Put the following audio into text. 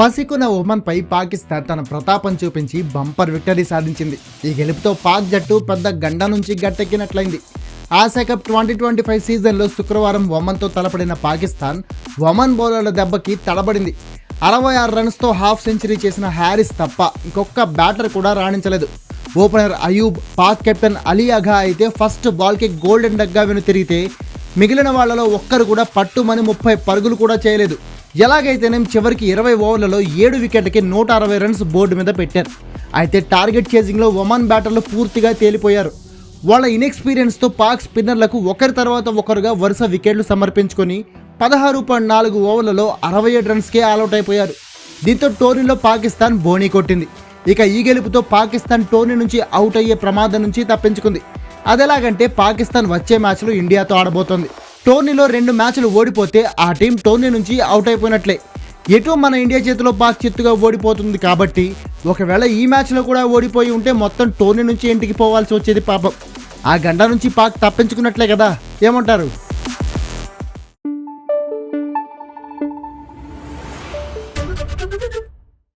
పసికున్న ఒమన్పై పాకిస్తాన్ తన ప్రతాపం చూపించి బంపర్ విక్టరీ సాధించింది. ఈ గెలుపుతో పాక్ జట్టు పెద్ద గండ నుంచి గట్టెక్కినట్లయింది. Asia cup twenty twenty five సీజన్లో శుక్రవారం ఒమన్తో తలపడిన పాకిస్తాన్ ఒమన్ బౌలర్ల దెబ్బకి తడబడింది. అరవై ఆరు రన్స్తో హాఫ్ సెంచరీ చేసిన హ్యారిస్ తప్ప ఇంకొక బ్యాటర్ కూడా రాణించలేదు. ఓపెనర్ అయూబ్ పాక్ కెప్టెన్ అలీ అఘా అయితే ఫస్ట్ బాల్కి గోల్డెన్ డగ్గా వెనుతిరిగితే మిగిలిన వాళ్ళలో ఒక్కరు కూడా పట్టుమని ముప్పై పరుగులు కూడా చేయలేదు. ఎలాగైతేనే చివరికి ఇరవై ఓవర్లలో ఏడు వికెట్లకి నూట అరవై రన్స్ బోర్డు మీద పెట్టారు. అయితే టార్గెట్ చేజింగ్లో ఒమాన్ బ్యాటర్లు పూర్తిగా తేలిపోయారు. వాళ్ళ ఇన్ఎక్స్పీరియన్స్తో పాక్ స్పిన్నర్లకు ఒకరి తర్వాత ఒకరుగా వరుస వికెట్లు సమర్పించుకొని పదహారు పాయింట్ నాలుగు ఓవర్లలో అరవై ఏడు రన్స్కే ఆల్అౌట్ అయిపోయారు. దీంతో టోర్నీలో పాకిస్తాన్ బోనీ కొట్టింది. ఇక ఈ గెలుపుతో పాకిస్తాన్ టోర్నీ నుంచి అవుట్ అయ్యే ప్రమాదం నుంచి తప్పించుకుంది. అదెలాగంటే పాకిస్తాన్ వచ్చే మ్యాచ్లో ఇండియాతో ఆడబోతోంది. టోర్నీలో రెండు మ్యాచ్లు ఓడిపోతే ఆ టీం టోర్నీ నుంచి అవుట్ అయిపోయినట్లే. ఎటు మన ఇండియా చేతిలో పాక్ చిత్తుగా ఓడిపోతుంది కాబట్టి ఒకవేళ ఈ మ్యాచ్లో కూడా ఓడిపోయి ఉంటే మొత్తం టోర్నీ నుంచి ఇంటికి పోవాల్సి వచ్చేది పాపం. ఆ గంట నుంచి పాక్ తప్పించుకున్నట్లే కదా. ఏమంటారు?